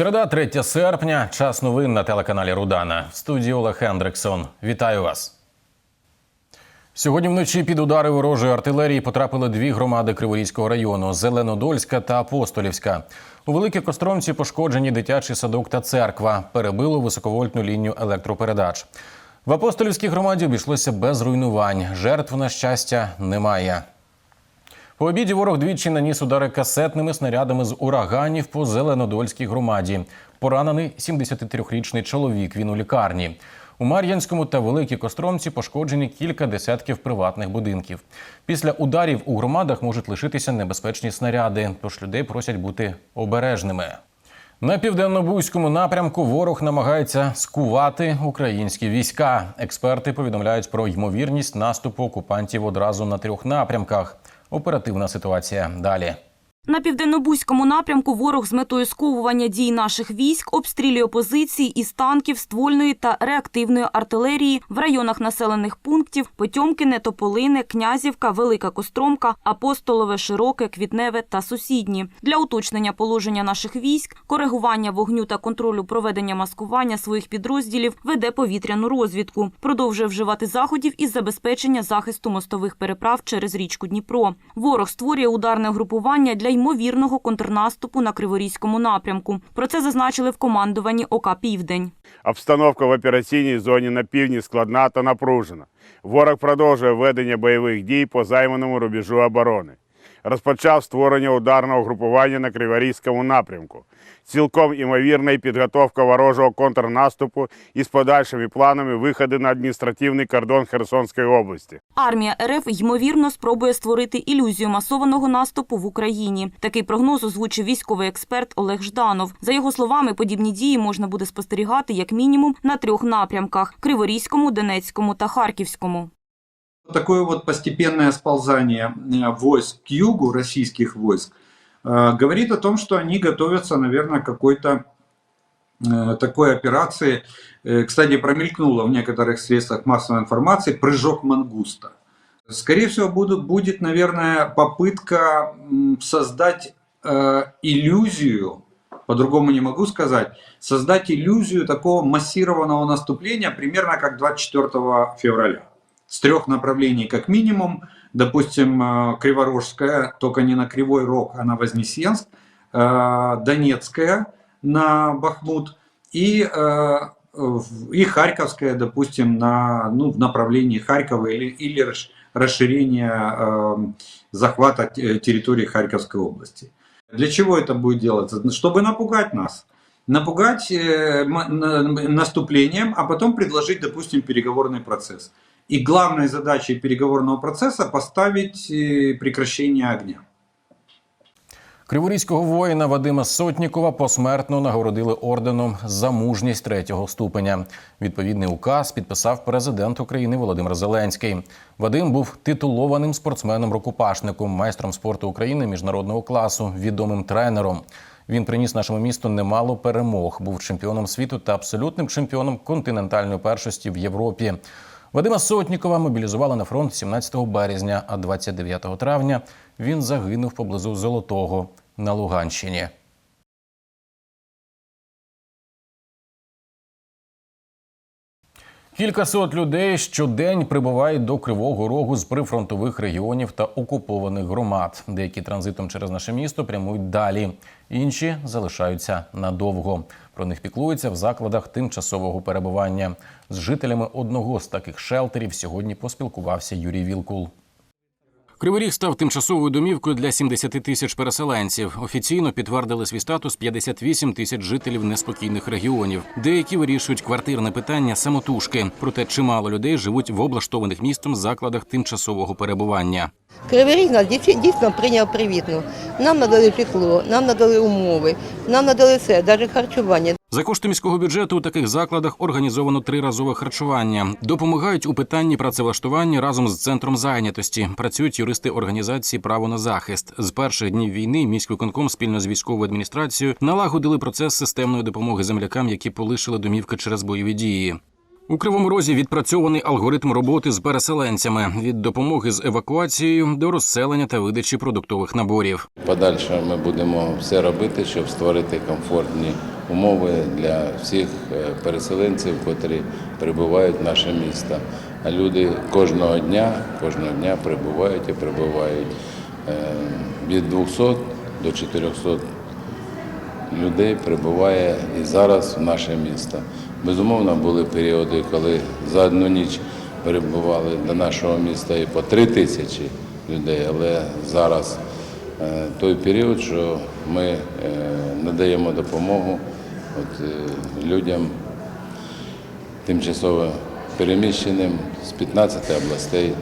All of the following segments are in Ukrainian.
Середа, 3 серпня. Час новин на телеканалі Рудана. В студії Олег Хендриксон. Вітаю вас. Сьогодні вночі під удари ворожої артилерії потрапили дві громади Криворізького району Зеленодольська та Апостолівська. У Великій Костромці пошкоджені дитячий садок та церква. Перебило високовольтну лінію електропередач. В Апостолівській громаді обійшлося без руйнувань. Жертв, на щастя, немає. По обіді ворог двічі наніс удари касетними снарядами з ураганів по Зеленодольській громаді. Поранений 73-річний чоловік. Він у лікарні. У Мар'янському та Великій Костромці пошкоджені кілька десятків приватних будинків. Після ударів у громадах можуть лишитися небезпечні снаряди, тож людей просять бути обережними. На південно-бузькому напрямку ворог намагається скувати українські війська. Експерти повідомляють про ймовірність наступу окупантів одразу на трьох напрямках. Оперативна ситуація далі. На південнобузькому напрямку ворог з метою сковування дій наших військ обстрілює позиції із танків, ствольної та реактивної артилерії в районах населених пунктів Потьомкине, Тополине, Князівка, Велика Костромка, Апостолове, Широке, Квітневе та сусідні. Для уточнення положення наших військ, коригування вогню та контролю проведення маскування своїх підрозділів веде повітряну розвідку. Продовжує вживати заходів із забезпечення захисту мостових переправ через річку Дніпро. Ворог створює ударне групування для ймовірного контрнаступу на Криворізькому напрямку. Про це зазначили в командуванні ОК Південь. Обстановка в операційній зоні на півдні складна та напружена. Ворог продовжує ведення бойових дій по займаному рубежу оборони. Розпочав створення ударного групування на Криворізькому напрямку. Цілком імовірна і підготовка ворожого контрнаступу із подальшими планами виходу на адміністративний кордон Херсонської області. Армія РФ ймовірно спробує створити ілюзію масованого наступу в Україні. Такий прогноз озвучив військовий експерт Олег Жданов. За його словами, подібні дії можна буде спостерігати як мінімум на трьох напрямках: Криворізькому, Донецькому та Харківському. Такое вот постепенное сползание э, войск к югу, российских войск, э, говорит о том, что они готовятся, наверное, к какой-то э, такой операции. Кстати, промелькнуло в некоторых средствах массовой информации прыжок мангуста. Скорее всего, будут, будет, наверное, попытка создать э, иллюзию, по-другому не могу сказать, создать иллюзию такого массированного наступления, примерно как 24 февраля с трех направлений как минимум. Допустим, э, Криворожская, только не на Кривой Рог, а на Вознесенск. э, Донецкая на Бахмут. И, э, и Харьковская, допустим, на, ну, в направлении Харькова или, или расш- расширения э, захвата те- территории Харьковской области. Для чего это будет делаться? Чтобы напугать нас. Напугать наступлением, а потом предложить, допустим, переговорный процесс. И главной задачей переговорного процесса поставить э, прекращение огня. Криворізького воїна Вадима Сотнікова посмертно нагородили орденом за мужність третього ступеня. Відповідний указ підписав президент України Володимир Зеленський. Вадим був титулованим спортсменом-рукопашником, майстром спорту України міжнародного класу, відомим тренером. Він приніс нашому місту немало перемог. Був чемпіоном світу та абсолютним чемпіоном континентальної першості в Європі. Вадима Сотнікова мобілізували на фронт 17 березня, а 29 травня він загинув поблизу Золотого на Луганщині. Кількасот людей щодень прибувають до Кривого Рогу з прифронтових регіонів та окупованих громад. Деякі транзитом через наше місто прямують далі, інші залишаються надовго. Про них піклуються в закладах тимчасового перебування. З жителями одного з таких шелтерів сьогодні поспілкувався Юрій Вілкул. Кривий Ріг став тимчасовою домівкою для 70 тисяч переселенців. Офіційно підтвердили свій статус 58 тисяч жителів неспокійних регіонів. Деякі вирішують квартирне питання самотужки. Проте чимало людей живуть в облаштованих містом закладах тимчасового перебування. Кривий Ріг нас дійсно- прийняв привітно. Нам надали житло, нам надали умови, нам надали все, навіть харчування. За кошти міського бюджету у таких закладах організовано триразове харчування. Допомагають у питанні працевлаштування разом з центром зайнятості. Працюють юристи організації Право на захист. З перших днів війни міськвиконком спільно з військовою адміністрацією налагодили процес системної допомоги землякам, які полишили домівки через бойові дії. У кривому розі відпрацьований алгоритм роботи з переселенцями від допомоги з евакуацією до розселення та видачі продуктових наборів. Подальше ми будемо все робити, щоб створити комфортні умови для всіх е, переселенців, котрі прибувають в наше місто. А люди кожного дня, кожного дня прибувають і прибувають Е, від 200 до 400 людей прибуває і зараз в наше місто. Безумовно, були періоди, коли за одну ніч перебували до нашого міста і по три тисячі людей, але зараз е, той період, що ми е, надаємо допомогу от, е, людям тимчасово переміщеним з 15 областей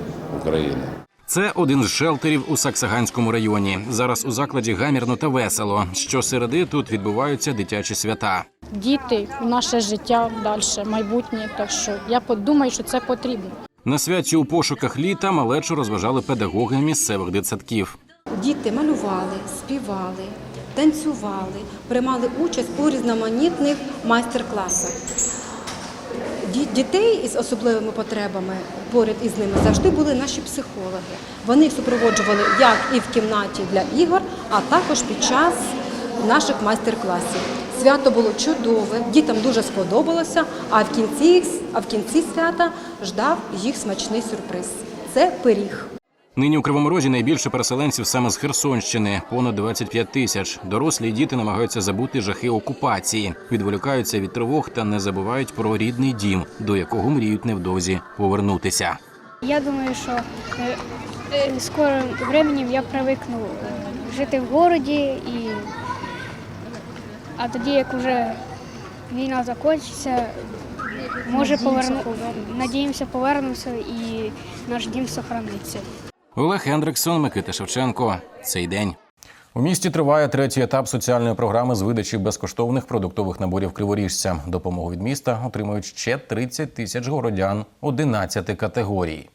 України. Це один з шелтерів у Саксаганському районі. Зараз у закладі гамірно та весело. Щосереди тут відбуваються дитячі свята. діти, наше життя далі, майбутнє. Так що я подумаю, що це потрібно. На святі у пошуках літа малечу розважали педагоги місцевих дитсадків. Діти малювали, співали, танцювали, приймали участь у різноманітних майстер-класах. Ді- Дітей із особливими потребами поряд із ними завжди були наші психологи. Вони їх супроводжували як і в кімнаті для ігор, а також під час наших майстер-класів. Свято було чудове, дітям дуже сподобалося, а в кінці, а в кінці свята ждав їх смачний сюрприз. Це пиріг. Нині у Кривому Розі найбільше переселенців саме з Херсонщини понад 25 тисяч. Дорослі й діти намагаються забути жахи окупації, відволікаються від тривог та не забувають про рідний дім, до якого мріють невдовзі повернутися. Я думаю, що е, е, скоро временем я привикну е, жити в городі, і... а тоді, як вже війна закінчиться, може поверну... надіємося, повернемося і наш дім сохраниться. Олег Хендриксон, Микита Шевченко. Цей день. У місті триває третій етап соціальної програми з видачі безкоштовних продуктових наборів криворіжцям. Допомогу від міста отримують ще 30 тисяч городян 11 категорій.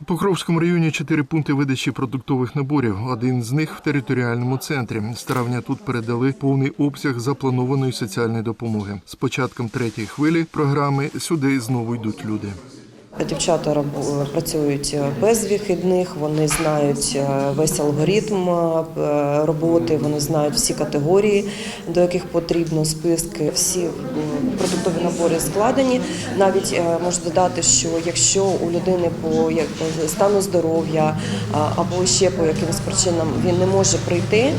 У Покровському районі чотири пункти видачі продуктових наборів. Один з них в територіальному центрі. З травня тут передали повний обсяг запланованої соціальної допомоги. З початком третьої хвилі програми сюди знову йдуть люди. Дівчата раб- працюють без вихідних, вони знають е, весь алгоритм е, роботи, вони знають всі категорії, до яких потрібно списки. Всі продуктові набори складені. Навіть е, можу додати, що якщо у людини по стану здоров'я або ще по якимось причинам він не може прийти, е,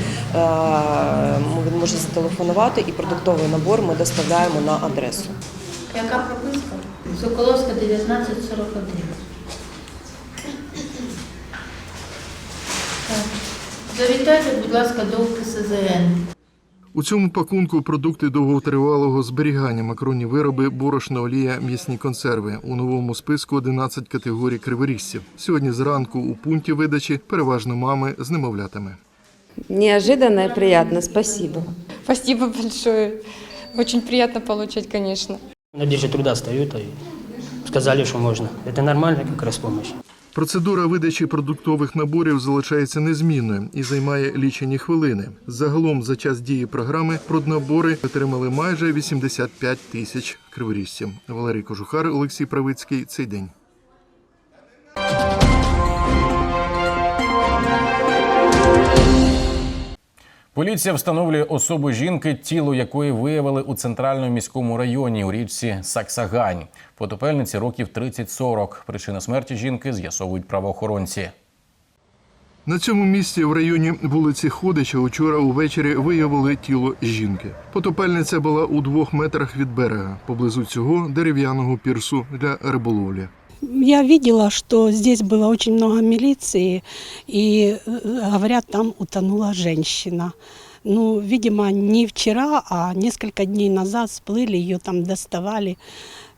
він може зателефонувати і продуктовий набор ми доставляємо на адресу. Яка прописка? Соколовська 1941. Завітайте, будь ласка, до КСЗН. У цьому пакунку продукти довготривалого зберігання, макронні вироби, борошна олія, м'ясні консерви. У новому списку 11 категорій криворіжців. Сьогодні зранку у пункті видачі переважно мами з немовлятами. Неожиданно и приятно. Спасибо. Спасибо большое. Очень приятно получать, конечно. На бирже труда стою та и сказали, что можно. Это нормально как раз. Процедура видачі продуктових наборів залишається незмінною і займає лічені хвилини. Загалом за час дії програми проднабори отримали майже 85 тисяч криворіжців. Валерій Кожухар, Олексій Правицький. Цей день. Поліція встановлює особу жінки, тіло якої виявили у центральному міському районі у річці Саксагань. Потопельниці років 30-40. Причину смерті жінки з'ясовують правоохоронці. На цьому місці в районі вулиці Ходича учора увечері виявили тіло жінки. Потопельниця була у двох метрах від берега, поблизу цього дерев'яного пірсу для риболовлі. Я видела, что здесь было очень много милиции, и, э, говорят, там утонула женщина. Ну, видимо, не вчера, а несколько дней назад всплыли, ее там доставали,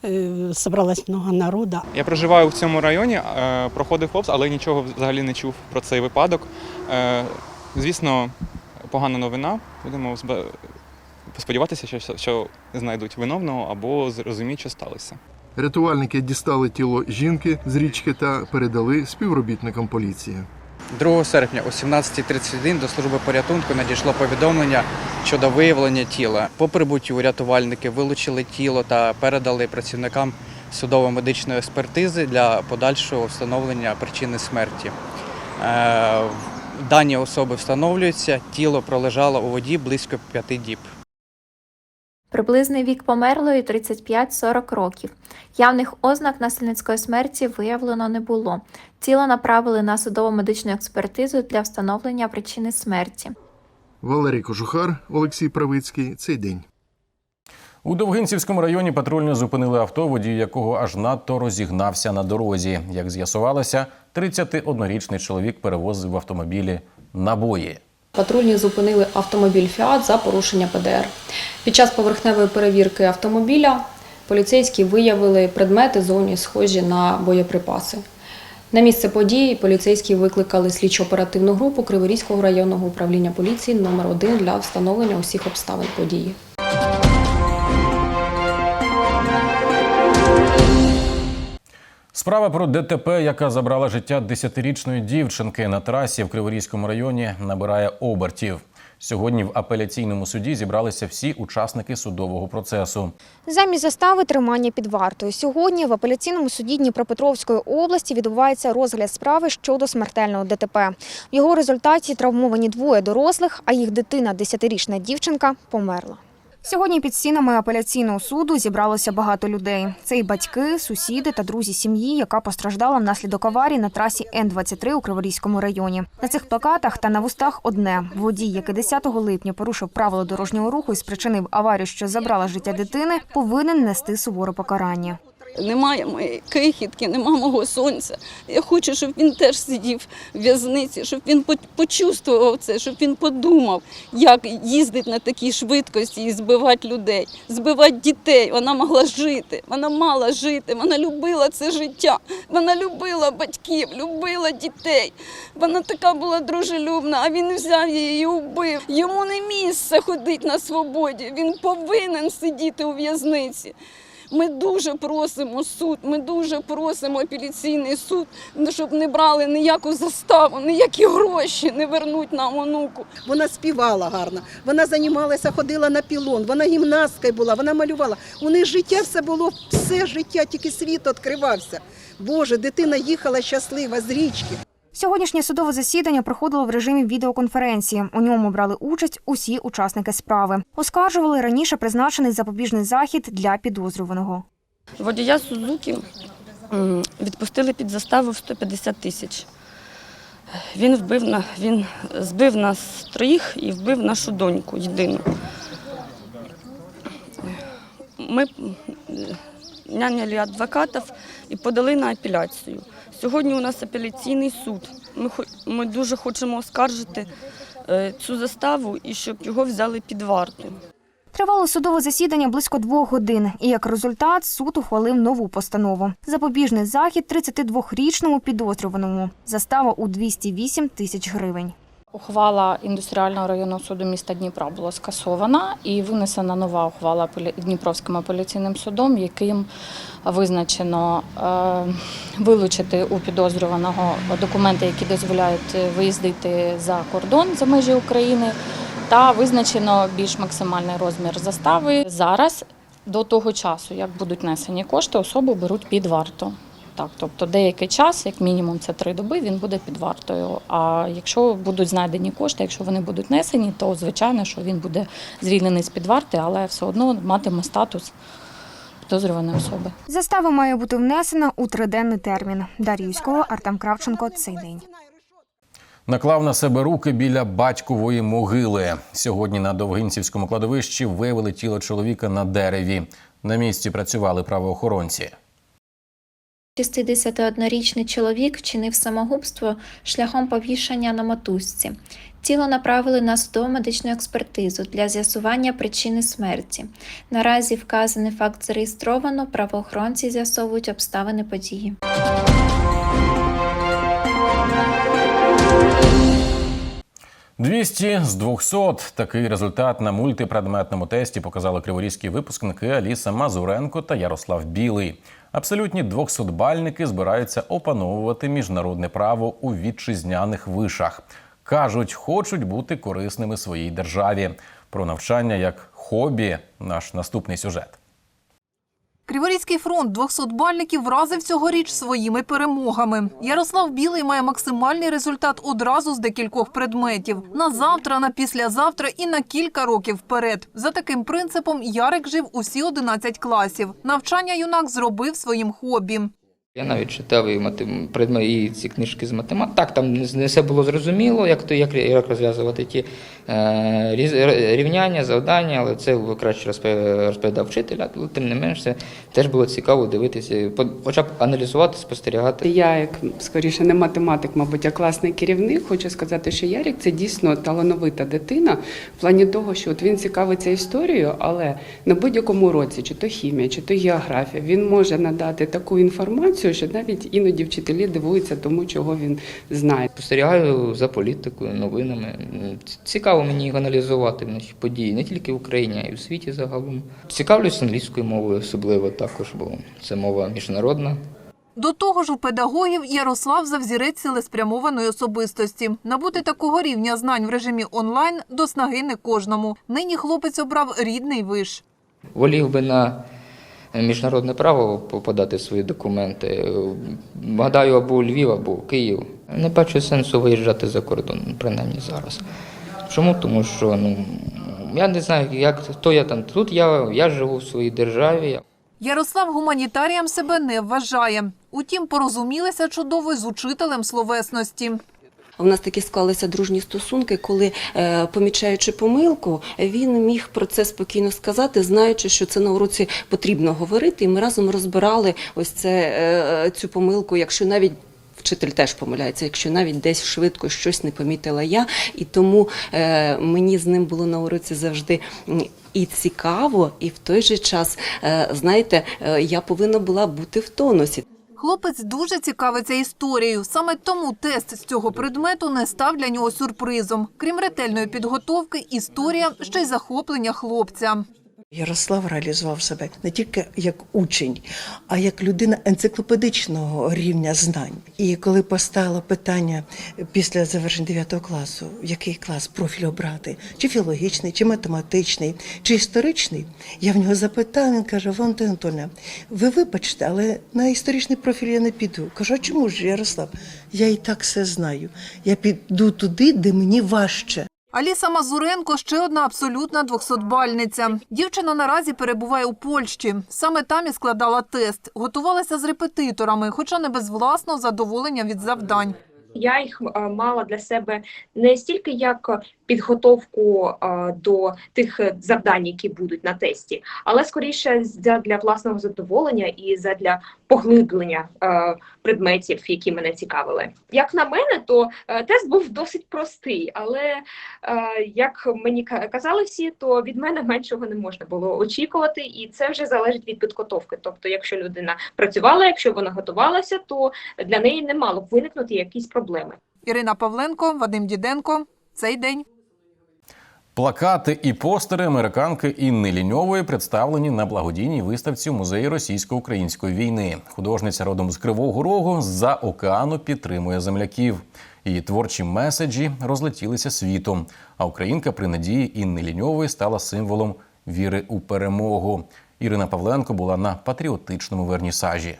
э, собралось много народа. Я проживаю в цьому районі, е, проходив повз, але нічого взагалі не чув про цей випадок. Е, Звісно, погана новина. Будемо зба- сподіватися, що, що знайдуть виновного або зрозуміють, що сталося. Рятувальники дістали тіло жінки з річки та передали співробітникам поліції. 2 серпня о 17.31 до служби порятунку надійшло повідомлення щодо виявлення тіла. По прибуттю рятувальники вилучили тіло та передали працівникам судово-медичної експертизи для подальшого встановлення причини смерті. Е, Дані особи встановлюються, тіло пролежало у воді близько п'яти діб. Приблизний вік померлої 35-40 років. Явних ознак насильницької смерті виявлено не було. Тіло направили на судово-медичну експертизу для встановлення причини смерті. Валерій Кожухар, Олексій Правицький. Цей день. У Довгинцівському районі патрульні зупинили авто, водій якого аж надто розігнався на дорозі. Як з'ясувалося, 31-річний чоловік перевозив в автомобілі набої. Патрульні зупинили автомобіль Фіат за порушення ПДР. Під час поверхневої перевірки автомобіля поліцейські виявили предмети зовні схожі на боєприпаси. На місце події поліцейські викликали слідчо-оперативну групу Криворізького районного управління поліції номер 1 для встановлення усіх обставин події. Справа про ДТП, яка забрала життя десятирічної дівчинки на трасі в Криворізькому районі, набирає обертів. Сьогодні в апеляційному суді зібралися всі учасники судового процесу. Замість застави тримання під вартою. Сьогодні в апеляційному суді Дніпропетровської області відбувається розгляд справи щодо смертельного ДТП. В його результаті травмовані двоє дорослих, а їх дитина, 10-річна дівчинка, померла. Сьогодні під стінами апеляційного суду зібралося багато людей. Це і батьки, сусіди та друзі сім'ї, яка постраждала внаслідок аварії на трасі Н-23 у Криворізькому районі. На цих плакатах та на вустах одне – водій, який 10 липня порушив правила дорожнього руху і спричинив аварію, що забрала життя дитини, повинен нести суворе покарання. Немає моєї крихітки, нема мого сонця. Я хочу, щоб він теж сидів в в'язниці, щоб він почувствував це, щоб він подумав, як їздити на такій швидкості і збивати людей, збивати дітей. Вона могла жити, вона мала жити, вона любила це життя, вона любила батьків, любила дітей. Вона така була дружелюбна, а він взяв її і убив. Йому не місце ходити на свободі. Він повинен сидіти у в'язниці. Ми дуже просимо суд, ми дуже просимо апеляційний суд, щоб не брали ніяку заставу, ніякі гроші не вернуть нам онуку. Вона співала гарно, вона займалася, ходила на пілон, вона гімнасткою була, вона малювала. У них життя все було, все життя, тільки світ відкривався. Боже, дитина їхала щаслива з річки. Сьогоднішнє судове засідання проходило в режимі відеоконференції. У ньому брали участь усі учасники справи. Оскаржували раніше призначений запобіжний захід для підозрюваного. Водія Сузуки відпустили під заставу в 150 тисяч. Він вбив на він збив нас троїх і вбив нашу доньку єдину. Ми м, наняли адвокатів і подали на апеляцію. Сьогодні у нас апеляційний суд. Ми, ми дуже хочемо оскаржити е, цю заставу і щоб його взяли під варту. Тривало судове засідання близько двох годин, і як результат суд ухвалив нову постанову. Запобіжний захід 32-річному підозрюваному. Застава у 208 тисяч гривень. Ухвала індустріального районного суду міста Дніпра була скасована і винесена нова ухвала Дніпровським апеляційним судом, яким визначено е, вилучити у підозрюваного документи, які дозволяють виїздити за кордон за межі України, та визначено більш максимальний розмір застави. Зараз до того часу, як будуть несені кошти, особу беруть під варту. Так, тобто деякий час, як мінімум це три доби, він буде під вартою. А якщо будуть знайдені кошти, якщо вони будуть несені, то звичайно, що він буде звільнений з під варти, але все одно матиме статус підозрюваної особи. Застава має бути внесена у триденний термін. Дар'я Юськова, Артем Кравченко. Цей день. Наклав на себе руки біля батькової могили. Сьогодні на Довгинцівському кладовищі виявили тіло чоловіка на дереві. На місці працювали правоохоронці. 61-річний чоловік вчинив самогубство шляхом повішання на мотузці. Тіло направили на судово-медичну експертизу для з'ясування причини смерті. Наразі вказаний факт зареєстровано, правоохоронці з'ясовують обставини події. – 200 з 200 – такий результат на мультипредметному тесті показали криворізькі випускники Аліса Мазуренко та Ярослав Білий. Абсолютні 200-бальники збираються опановувати міжнародне право у вітчизняних вишах. Кажуть, хочуть бути корисними своїй державі. Про навчання як хобі – наш наступний сюжет. Криворізький фронт 200-бальників вразив цьогоріч своїми перемогами. Ярослав Білий має максимальний результат одразу з декількох предметів. На завтра, на післязавтра і на кілька років вперед. За таким принципом Ярик жив усі 11 класів. Навчання юнак зробив своїм хобі. Я навіть читав і матем... і ці книжки з математики. Так, там не все було зрозуміло, як то як, розв'язувати ті рівняння, завдання, але це краще розповідав вчитель, але тим не менш це теж було цікаво дивитися, хоча б аналізувати, спостерігати. Я, як скоріше, не математик, мабуть, а класний керівник, хочу сказати, що Ярік це дійсно талановита дитина в плані того, що от він цікавиться історією, але на будь-якому році, чи то хімія, чи то географія, він може надати таку інформацію, що навіть іноді вчителі дивуються тому, чого він знає. Спостерігаю за політикою, новинами. Ц- Цікаво мені їх аналізувати наші події не тільки в Україні, а й у світі загалом. Цікавлюсь англійською мовою особливо також, бо це мова міжнародна. До того ж, у педагогів Ярослав завзірець цілеспрямованої особистості. Набути такого рівня знань в режимі онлайн до снаги не кожному. Нині хлопець обрав рідний виш. Волів би на міжнародне право подати свої документи. Гадаю, або у Львів, або у Київ. Не бачу сенсу виїжджати за кордон, принаймні зараз. Чому? Тому що ну, я не знаю, як хто я там. Тут я, я живу в своїй державі. Ярослав гуманітарієм себе не вважає. Утім, порозумілися чудово з учителем словесності. У нас такі склалися дружні стосунки, коли, е, помічаючи помилку, він міг про це спокійно сказати, знаючи, що це на уроці потрібно говорити. І ми разом розбирали ось це, е, цю помилку, якщо навіть. Вчитель теж помиляється, якщо навіть десь швидко щось не помітила я, і тому е, мені з ним було на уроці завжди і цікаво, і в той же час, е, знаєте, е, я повинна була бути в тонусі. Хлопець дуже цікавиться історією. Саме тому тест з цього предмету не став для нього сюрпризом. Крім ретельної підготовки, історія ще й захоплення хлопця. Ярослав реалізував себе не тільки як учень, а як людина енциклопедичного рівня знань. І коли постало питання після завершення 9 класу, який клас профіль обрати, чи філологічний, чи математичний, чи історичний, я в нього запитав, він каже: Валентина Анатольовна, ви вибачте, але на історичний профіль я не піду. Кажу, а чому ж Ярослав? Я і так все знаю. Я піду туди, де мені важче. Аліса Мазуренко ще одна абсолютна двохсотбальниця. Дівчина наразі перебуває у Польщі. Саме там і складала тест. Готувалася з репетиторами, хоча не без власного задоволення від завдань. Я їх е, мала для себе не стільки як підготовку е, до тих завдань, які будуть на тесті, але скоріше для, власного задоволення і для поглиблення е, предметів, які мене цікавили. Як на мене, то тест був досить простий, але як мені ка- казали всі, то від мене меншого не можна було очікувати, і це вже залежить від підготовки. Тобто, якщо людина працювала, якщо вона готувалася, то для неї не мало б виникнути якісь проблеми. Ірина Павленко, Вадим Діденко. Цей день. Плакати і постери американки Інни Ліньової представлені на благодійній виставці в музеї російсько-української війни. Художниця родом з Кривого Рогу з-за океану підтримує земляків. Її творчі меседжі розлетілися світом. А українка при надії Інни Ліньової стала символом віри у перемогу. Ірина Павленко була на патріотичному вернісажі.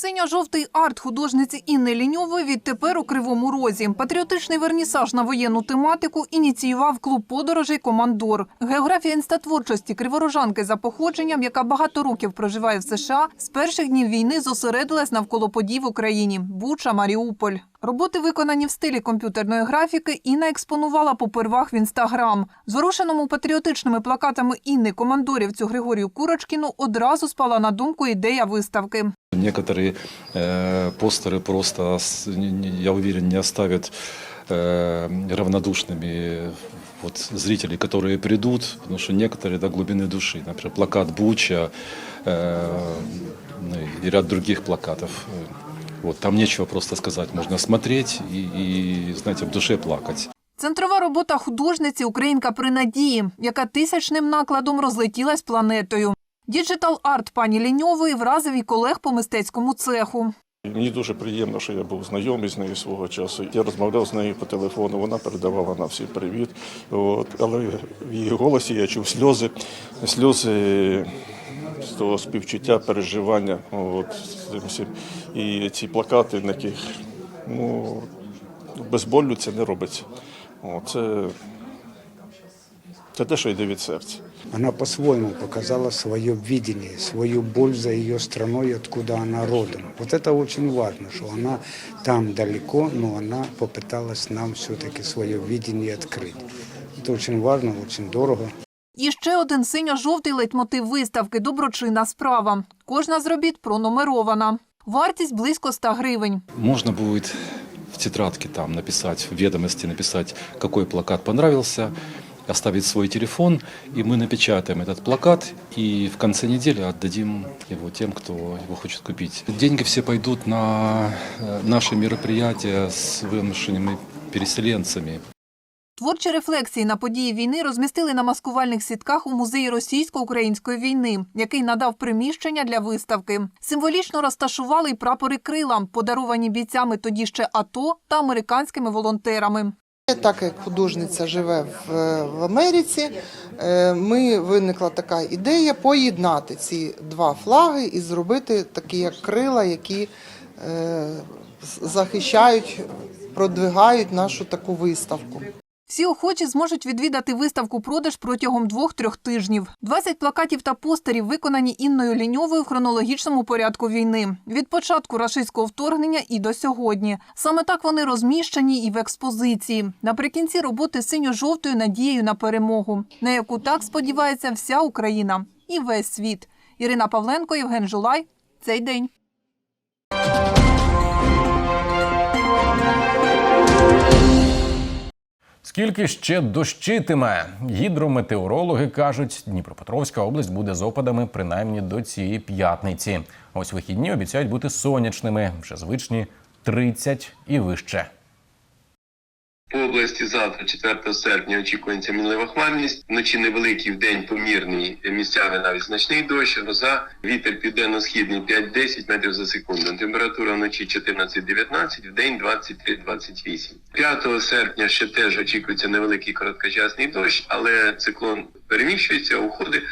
Синьо-жовтий арт художниці Інни Ліньової відтепер у Кривому Розі. Патріотичний вернісаж на воєнну тематику ініціював клуб подорожей «Командор». Географія інстатворчості криворожанки за походженням, яка багато років проживає в США, з перших днів війни зосередилась навколо подій в Україні – Буча, Маріуполь. Роботи, виконані в стилі комп'ютерної графіки, Інна експонувала попервах в інстаграм. Зворушеному патріотичними плакатами Інни командорівцю Григорію Курочкіну одразу спала на думку ідея виставки. Некоторые э, постеры просто, с- не- не- я уверен, не оставят э, равнодушными вот, зрителей, которые придут, потому что некоторые до глубины души, например, плакат Буча э, ну, и ряд других плакатов. Вот, там нечего просто сказать, можно смотреть и, и, знаете, в душе плакать. Центрова робота художниці Українка при надії, яка тисячним накладом розлетілась планетою. Діджитал арт пані Ліньової вразив і колег по мистецькому цеху. Мені дуже приємно, що я був знайомий з нею свого часу. Я розмовляв з нею по телефону, вона передавала нам всі привіт. От, але в її голосі я чув сльози, сльози з того співчуття, переживання. От, з цим всім. І ці плакати, на яких ну, без болю це не робиться. О, це, це те, що йде від серця. Она по-своему показала свое видение, свою боль за ее страной, откуда она родом. Вот это очень важно, что она там далеко, но она попыталась нам все-таки свое видение открыть. Это очень важно, очень дорого. І ще один синьо-жовтий лейтмотив виставки Доброчинна справа. Кожна з робіт пронумерована. Вартість близько 100 гривень. Можно будет в тетрадке там написать, в ведомости написать, какой плакат понравился, оставить свой телефон, и мы напечатаем этот плакат и в конце недели отдадим его тем, кто его хочет купить. Деньги все пойдут на э, наши мероприятия с вымышленными переселенцами. Творчі рефлексії на події війни розмістили на маскувальних сітках у музеї російсько-української війни, який надав приміщення для виставки. Символічно розташували й прапори крила, подаровані бійцями тоді ще АТО та американськими волонтерами. Так як художниця живе в, Америці, е, ми виникла така ідея поєднати ці два флаги і зробити такі як крила, які е, захищають, продвигають нашу таку виставку. Всі охочі зможуть відвідати виставку продаж протягом двох-трьох тижнів. 20 плакатів та постерів виконані Інною Ліньовою в хронологічному порядку війни від початку рашистського вторгнення і до сьогодні. Саме так вони розміщені і в експозиції. Наприкінці роботи синьо-жовтою надією на перемогу, на яку так сподівається вся Україна і весь світ. Ірина Павленко, Євген Жулай. Цей день. Скільки ще дощитиме? Гідрометеорологи кажуть, Дніпропетровська область буде з опадами принаймні до цієї п'ятниці. Ось вихідні обіцяють бути сонячними, вже звичні 30 і вище. По області завтра, 4 серпня, очікується мінлива хмарність. Вночі невеликий, вдень помірний, місцями навіть значний дощ, гроза, вітер південно-східний 5-10 метрів за секунду. Температура вночі 14-19, вдень 23-28. 5 серпня ще теж очікується невеликий короткочасний дощ, але циклон переміщується, уходить.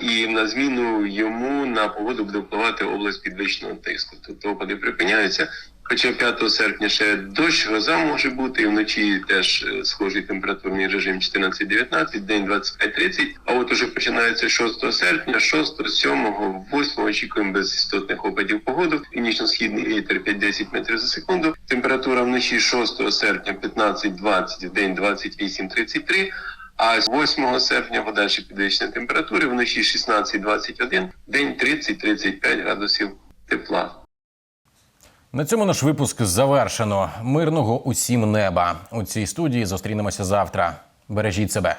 І на зміну йому на погоду буде впливати область підвищеного тиску. Тобто опади припиняються. Хоча 5 серпня ще дощ, гроза може бути, і вночі теж е, схожий температурний режим 14-19, день 25-30. А от уже починається 6 серпня, 6, 7, 8 очікуємо без істотних опадів погоду. Північно-східний вітер 5-10 метрів за секунду. Температура вночі 6 серпня 15-20, в день 28-33. А з 8 серпня подальші підвищення температури вночі 16-21, день 30-35 градусів тепла. На цьому наш випуск завершено. Мирного усім неба. У цій студії зустрінемося завтра. Бережіть себе.